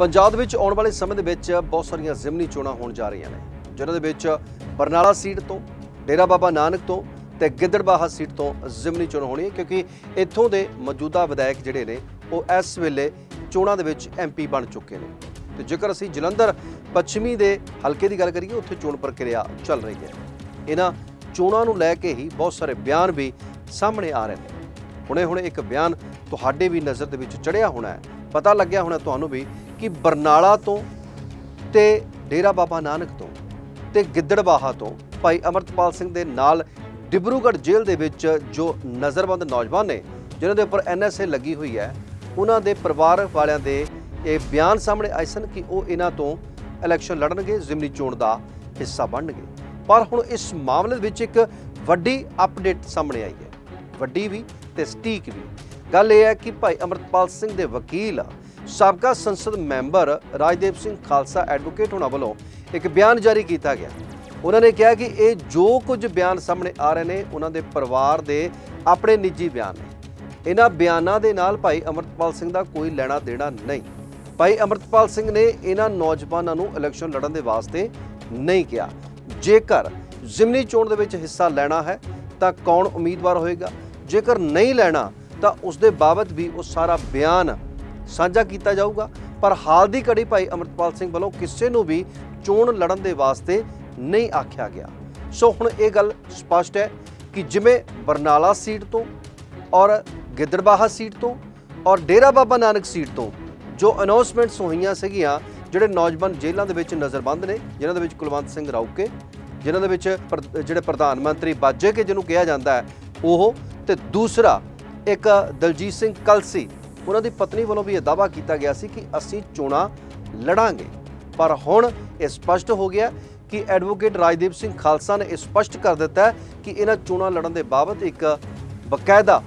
ਪੰਜਾਬ ਵਿੱਚ ਆਉਣ ਵਾਲੇ ਸਮੇਂ ਦੇ ਵਿੱਚ ਬਹੁਤ ਸਾਰੀਆਂ ਜ਼ਿਮਨੀ ਚੋਣਾਂ ਹੋਣ ਜਾ ਰਹੀਆਂ ਨੇ, ਜਿਨ੍ਹਾਂ ਦੇ ਵਿੱਚ ਬਰਨਾਲਾ ਸੀਟ ਤੋਂ, ਡੇਰਾ ਬਾਬਾ ਨਾਨਕ ਤੋਂ ਤੇ ਗਿੱਦੜਬਾਹਾ ਸੀਟ ਤੋਂ ਜ਼ਿਮਨੀ ਚੋਣ ਹੋਣੀ ਹੈ ਕਿਉਂਕਿ ਇੱਥੋਂ ਦੇ ਮੌਜੂਦਾ ਵਿਧਾਇਕ ਜਿਹੜੇ ਨੇ, ਉਹ ਇਸ ਵੇਲੇ ਚੋਣਾਂ ਦੇ ਵਿੱਚ ਐਮਪੀ ਬਣ ਚੁੱਕੇ ਨੇ। ਤੇ ਜੇਕਰ ਅਸੀਂ ਜਲੰਧਰ ਪੱਛਮੀ ਦੇ ਹਲਕੇ ਦੀ ਗੱਲ ਕਰੀਏ, ਉੱਥੇ ਚੋਣ ਪ੍ਰਕਿਰਿਆ ਚੱਲ ਰਹੀ ਹੈ। ਇਹਨਾਂ ਚੋਣਾਂ ਨੂੰ ਲੈ ਕੇ ਹੀ ਬਹੁਤ ਸਾਰੇ ਬਿਆਨ ਵੀ ਸਾਹਮਣੇ ਆ ਰਹੇ ਨੇ। ਹੁਣੇ ਹੁਣੇ ਇੱਕ ਬਿਆਨ ਤੁਹਾਡੇ ਵੀ ਨਜ਼ਰ ਦੇ ਵਿੱਚ ਚੜਿਆ ਹੋਣਾ ਹੈ। ਪਤਾ ਲੱਗਿਆ ਹੋਣਾ ਤੁਹਾਨੂੰ ਵੀ ਕਿ ਬਰਨਾਲਾ ਤੋਂ ਤੇ ਡੇਰਾ ਬਾਬਾ ਨਾਨਕ ਤੋਂ ਤੇ ਗਿੱਦੜਬਾਹਾ ਤੋਂ ਭਾਈ ਅਮਰਤਪਾਲ ਸਿੰਘ ਦੇ ਨਾਲ ਡਿਬਰੂਗੜ੍ਹ ਜੇਲ੍ਹ ਦੇ ਵਿੱਚ ਜੋ ਨਜ਼ਰਬੰਦ ਨੌਜਵਾਨ ਨੇ, ਜਿਨ੍ਹਾਂ ਦੇ ਉੱਪਰ ਐਨਐਸਏ ਲੱਗੀ ਹੋਈ ਹੈ, ਉਹਨਾਂ ਦੇ ਪਰਿਵਾਰ ਵਾਲਿਆਂ ਦੇ ਇਹ ਬਿਆਨ ਸਾਹਮਣੇ ਆਏ ਸਨ ਕਿ ਉਹ ਇਹਨਾਂ ਤੋਂ ਇਲੈਕਸ਼ਨ ਲੜਨਗੇ, ਜ਼ਿਮਨੀ ਚੋਣ ਦਾ ਹਿੱਸਾ ਬਣਨਗੇ। ਪਰ ਹੁਣ ਇਸ ਮਾਮਲੇ ਵਿੱਚ ਇੱਕ ਵੱਡੀ ਅਪਡੇਟ ਸਾਹਮਣੇ ਆਈ ਹੈ। ਵੱਡੀ ਵੀ ਤੇ ਸਟੀਕ ਵੀ। ਗੱਲ ਇਹ ਹੈ ਕਿ ਭਾਈ ਅਮਰਤਪਾਲ ਸਿੰਘ ਦੇ ਵਕੀਲ, ਸਾਬਕਾ ਸੰਸਦ ਮੈਂਬਰ ਰਾਜਦੇਵ ਸਿੰਘ ਖਾਲਸਾ ਐਡਵੋਕੇਟ ਉਹਨਾਂ ਵੱਲੋਂ ਇੱਕ ਬਿਆਨ ਜਾਰੀ ਕੀਤਾ ਗਿਆ। ਉਹਨਾਂ ਨੇ ਕਿਹਾ ਕਿ ਇਹ ਜੋ ਕੁਝ ਬਿਆਨ ਸਾਹਮਣੇ ਆ ਰਹੇ ਨੇ, ਉਹਨਾਂ ਦੇ ਪਰਿਵਾਰ ਦੇ ਆਪਣੇ ਨਿੱਜੀ ਬਿਆਨ ਨੇ। ਇਹਨਾਂ ਬਿਆਨਾਂ ਦੇ ਨਾਲ ਭਾਈ ਅਮਰਤਪਾਲ ਸਿੰਘ ਦਾ ਕੋਈ ਲੈਣਾ ਦੇਣਾ ਨਹੀਂ। ਭਾਈ ਅਮਰਤਪਾਲ ਸਿੰਘ ਨੇ ਇਹਨਾਂ ਨੌਜਵਾਨਾਂ ਨੂੰ ਇਲੈਕਸ਼ਨ ਲੜਨ ਦੇ ਵਾਸਤੇ ਨਹੀਂ ਕਿਹਾ। ਜੇਕਰ ਜ਼ਿਮਨੀ ਚੋਣ ਦੇ ਵਿੱਚ ਹਿੱਸਾ ਲੈਣਾ ਹੈ, ਤਾਂ ਕੌਣ ਉਮੀਦਵਾਰ ਹੋਏਗਾ? ਜੇਕਰ ਨਹੀਂ ਲੈਣਾ ਤਾਂ ਉਸ ਦੇ ਬਾਬਤ ਵੀ ਉਹ ਸਾਰਾ ਬਿਆਨ ਸਾਂਝਾ ਕੀਤਾ ਜਾਊਗਾ। ਪਰ ਹਾਲ ਦੀ ਘੜੀ ਭਾਈ ਅਮਰਤਪਾਲ ਸਿੰਘ ਵੱਲੋਂ ਕਿਸੇ ਨੂੰ ਵੀ ਚੋਣ ਲੜਨ ਦੇ ਵਾਸਤੇ ਨਹੀਂ ਆਖਿਆ ਗਿਆ। ਸੋ ਹੁਣ ਇਹ ਗੱਲ ਸਪਸ਼ਟ ਹੈ ਕਿ ਜਿਵੇਂ ਬਰਨਾਲਾ ਸੀਟ ਤੋਂ ਔਰ ਗਿੱਦੜਬਾਹਾ ਸੀਟ ਤੋਂ ਔਰ ਡੇਰਾ ਬਾਬਾ ਨਾਨਕ ਸੀਟ ਤੋਂ ਜੋ ਅਨਾਉਂਸਮੈਂਟਸ ਹੋਈਆਂ ਸੀਗੀਆਂ, ਜਿਹੜੇ ਨੌਜਵਾਨ ਜੇਲ੍ਹਾਂ ਦੇ ਵਿੱਚ ਨਜ਼ਰਬੰਦ ਨੇ, ਜਿਨ੍ਹਾਂ ਦੇ ਵਿੱਚ ਕੁਲਵੰਤ ਸਿੰਘ ਰਾਊਕੇ, ਜਿਨ੍ਹਾਂ ਦੇ ਵਿੱਚ ਪ੍ਰ- ਜਿਹੜੇ ਪ੍ਰਧਾਨ ਮੰਤਰੀ ਬਾਜੇ ਕੇ ਜਿਹਨੂੰ ਕਿਹਾ ਜਾਂਦਾ ਹੈ, ਉਹ ਤੇ ਦੂਸਰਾ ਇੱਕ ਦਲਜੀਤ ਸਿੰਘ ਕਲਸੀ, ਉਹਨਾਂ ਦੀ ਪਤਨੀ ਵੱਲੋਂ ਵੀ ਇਹ ਦਾਅਵਾ ਕੀਤਾ ਗਿਆ ਸੀ ਕਿ ਅਸੀਂ ਚੋਣਾਂ ਲੜਾਂਗੇ। ਪਰ ਹੁਣ ਇਹ ਸਪਸ਼ਟ ਹੋ ਗਿਆ ਕਿ ਐਡਵੋਕੇਟ ਰਾਜਦੀਪ ਸਿੰਘ ਖਾਲਸਾ ਨੇ ਇਹ ਸਪਸ਼ਟ ਕਰ ਦਿੱਤਾ ਕਿ ਇਹਨਾਂ ਚੋਣਾਂ ਲੜਨ ਦੇ ਬਾਬਤ ਇੱਕ ਬਕਾਇਦਾ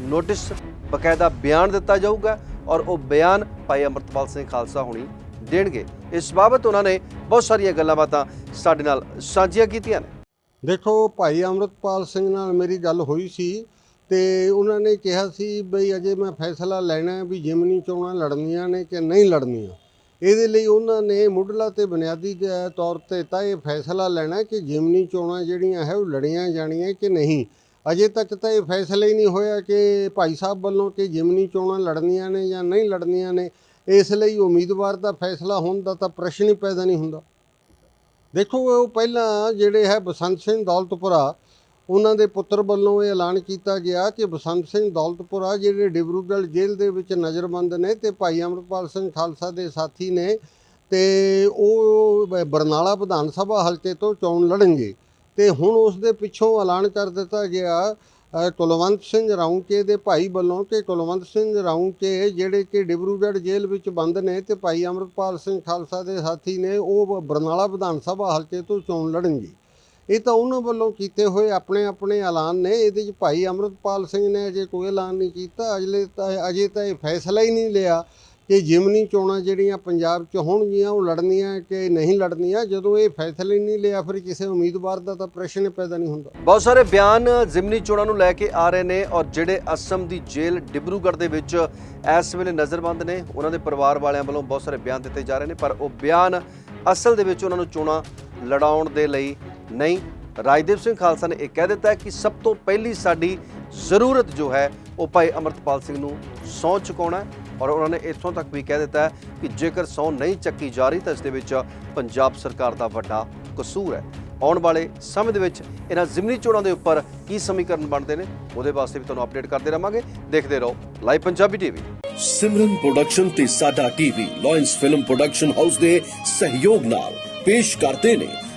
ਨੋਟਿਸ, ਬਕਾਇਦਾ ਬਿਆਨ ਦਿੱਤਾ ਜਾਊਗਾ ਔਰ ਉਹ ਬਿਆਨ ਭਾਈ ਅਮਰਤਪਾਲ ਸਿੰਘ ਖਾਲਸਾ ਹੁਣੀ ਦੇਣਗੇ। ਇਸ ਬਾਬਤ ਉਹਨਾਂ ਨੇ ਬਹੁਤ ਸਾਰੀਆਂ ਗੱਲਾਂ ਬਾਤਾਂ ਸਾਡੇ ਨਾਲ ਸਾਂਝੀਆਂ ਕੀਤੀਆਂ ਨੇ। ਦੇਖੋ, ਭਾਈ ਅੰਮ੍ਰਿਤਪਾਲ ਸਿੰਘ ਨਾਲ ਮੇਰੀ ਗੱਲ ਹੋਈ ਸੀ ਤੇ ਉਹਨਾਂ ਨੇ ਕਿਹਾ ਸੀ ਬਈ ਅਜੇ ਮੈਂ ਫੈਸਲਾ ਲੈਣਾ ਵੀ ਜਿਮਨੀ ਚੋਣਾਂ, ਲੜਨੀਆਂ ਨੇ ਕਿ ਨਹੀਂ ਲੜਨੀਆਂ। ਇਹਦੇ ਲਈ ਉਹਨਾਂ ਨੇ ਮੁੱਢਲਾ ਤੇ ਬੁਨਿਆਦੀ ਤੌਰ ਤੇ ਤਾਂ ਇਹ ਫੈਸਲਾ ਲੈਣਾ ਕਿ ਜਿਮਨੀ ਚੋਣਾਂ ਜਿਹੜੀਆਂ ਹੈ ਉਹ ਲੜੀਆਂ ਜਾਣੀਆਂ ਕਿ ਨਹੀਂ। ਅਜੇ ਤੱਕ ਤਾਂ ਇਹ ਫੈਸਲਾ ਹੀ ਨਹੀਂ ਹੋਇਆ ਕਿ ਭਾਈ ਸਾਹਿਬ ਵੱਲੋਂ ਕਿ ਜਿਮਨੀ ਚੋਣਾਂ, ਲੜਨੀਆਂ ਨੇ ਜਾਂ ਨਹੀਂ ਲੜਨੀਆਂ ਨੇ। ਇਸ ਲਈ ਉਮੀਦਵਾਰ ਦਾ ਫੈਸਲਾ ਹੋਣ ਦਾ ਤਾਂ ਪ੍ਰਸ਼ਨ ਹੀ ਪੈਦਾ ਨਹੀਂ ਹੁੰਦਾ। ਦੇਖੋ, ਉਹ ਪਹਿਲਾਂ ਜਿਹੜੇ ਹੈ ਬਸੰਤ ਸਿੰਘ ਦੌਲਤਪੁਰਾ ਉਹਨਾਂ ਦੇ ਪੁੱਤਰ ਵੱਲੋਂ ਇਹ ਐਲਾਨ ਕੀਤਾ ਗਿਆ ਕਿ ਬਸੰਤ ਸਿੰਘ ਦੌਲਤਪੁਰਾ, ਜਿਹੜੇ ਡਿਬਰੂਗੜ੍ਹ ਜੇਲ੍ਹ ਦੇ ਵਿੱਚ ਨਜ਼ਰਬੰਦ ਨੇ ਤੇ ਭਾਈ ਅਮਰਪਾਲ ਸਿੰਘ ਖਾਲਸਾ ਦੇ ਸਾਥੀ ਨੇ ਤੇ ਉਹ ਬਰਨਾਲਾ ਵਿਧਾਨ ਸਭਾ ਹਲਕੇ ਤੋਂ ਚੋਣ ਲੜਨਗੇ। ਤੇ ਹੁਣ ਉਸ ਦੇ ਪਿੱਛੋਂ ਐਲਾਨ ਕਰ ਦਿੱਤਾ ਗਿਆ ਕੁਲਵੰਤ ਸਿੰਘ ਰਾਉਂਕੇ ਦੇ ਭਾਈ ਵੱਲੋਂ ਕਿ ਕੁਲਵੰਤ ਸਿੰਘ ਰਾਉਂਕੇ ਜਿਹੜੇ ਕਿ ਡਿਬਰੂਗੜ੍ਹ ਜੇਲ੍ਹ ਵਿੱਚ ਬੰਦ ਨੇ ਤੇ ਭਾਈ ਅਮਰਪਾਲ ਸਿੰਘ ਖਾਲਸਾ ਦੇ ਸਾਥੀ ਨੇ, ਉਹ ਬਰਨਾਲਾ ਵਿਧਾਨ ਸਭਾ ਹਲਕੇ ਤੋਂ ਚੋਣ ਲੜਨਗੇ। ਇਹ ਤਾਂ ਉਹਨਾਂ ਵੱਲੋਂ ਕੀਤੇ ਹੋਏ ਆਪਣੇ ਆਪਣੇ ਐਲਾਨ ਨੇ। ਇਹਦੇ 'ਚ ਭਾਈ ਅਮਰਪਾਲ ਸਿੰਘ ਨੇ ਅਜੇ ਕੋਈ ਐਲਾਨ ਨਹੀਂ ਕੀਤਾ। ਅਜਲੇ ਤਾਂ ਅਜੇ ਤਾਂ ਇਹ ਫੈਸਲਾ ਹੀ ਨਹੀਂ ਲਿਆ ਕਿ ਜਿਮਨੀ ਚੋਣਾਂ ਜਿਹੜੀਆਂ ਪੰਜਾਬ 'ਚ ਹੋਣਗੀਆਂ, ਉਹ ਲੜਨੀਆਂ ਕਿ ਨਹੀਂ ਲੜਨੀਆਂ। ਜਦੋਂ ਇਹ ਫੈਸਲਾ ਹੀ ਨਹੀਂ ਲਿਆ, ਫਿਰ ਕਿਸੇ ਉਮੀਦਵਾਰ ਦਾ ਤਾਂ ਪ੍ਰਸ਼ਨ ਪੈਦਾ ਨਹੀਂ ਹੁੰਦਾ। ਬਹੁਤ ਸਾਰੇ ਬਿਆਨ ਜ਼ਿਮਨੀ ਚੋਣਾਂ ਨੂੰ ਲੈ ਕੇ ਆ ਰਹੇ ਨੇ ਔਰ ਜਿਹੜੇ ਅਸਮ ਦੀ ਜੇਲ੍ਹ ਡਿਬਰੂਗੜ੍ਹ ਦੇ ਵਿੱਚ ਇਸ ਵੇਲੇ ਨਜ਼ਰਬੰਦ ਨੇ, ਉਹਨਾਂ ਦੇ ਪਰਿਵਾਰ ਵਾਲਿਆਂ ਵੱਲੋਂ ਬਹੁਤ ਸਾਰੇ ਬਿਆਨ ਦਿੱਤੇ ਜਾ ਰਹੇ ਨੇ। ਪਰ ਉਹ ਬਿਆਨ ਅਸਲ ਦੇ ਵਿੱਚ ਉਹਨਾਂ ਨੂੰ ਚੋਣਾਂ ਲੜਾਉਣ ਦੇ ਲਈ ਨਹੀਂ, ਰਾਜਦੀਪ ਸਿੰਘ ਖਾਲਸਾ ਨੇ ਇਹ ਕਹਿ ਦਿੱਤਾ ਕਿ ਸਭ ਤੋਂ ਪਹਿਲੀ ਸਾਡੀ ਜ਼ਰੂਰਤ ਜੋ ਹੈ, ਉਹ ਭਾਈ ਅਮਰਤਪਾਲ ਸਿੰਘ ਨੂੰ ਸਹੁੰ ਚੁਕਾਉਣਾ ਔਰ ਉਹਨਾਂ ਨੇ ਇੱਥੋਂ ਤੱਕ ਵੀ ਕਹਿ ਦਿੱਤਾ ਕਿ ਜੇਕਰ ਸਹੁੰ ਨਹੀਂ ਚੱਕੀ ਜਾ ਰਹੀ ਤਾਂ ਇਸ ਦੇ ਵਿੱਚ ਪੰਜਾਬ ਸਰਕਾਰ ਦਾ ਵੱਡਾ ਕਸੂਰ ਹੈ। ਆਉਣ ਵਾਲੇ ਸਮੇਂ ਦੇ ਵਿੱਚ ਇਹਨਾਂ ਜ਼ਿਮਨੀ ਚੋਣਾਂ ਦੇ ਉੱਪਰ ਕੀ ਸਮੀਕਰਨ ਬਣਦੇ ਨੇ, ਉਹਦੇ ਵਾਸਤੇ ਵੀ ਤੁਹਾਨੂੰ ਅਪਡੇਟ ਕਰਦੇ ਰਵਾਂਗੇ। ਦੇਖਦੇ ਰਹੋ live Punjabi TV. Simran production ਤੇ ਸਾਡਾ TV lions film production house ਦੇ ਸਹਿਯੋਗ ਨਾਲ ਪੇਸ਼ ਕਰਦੇ ਨੇ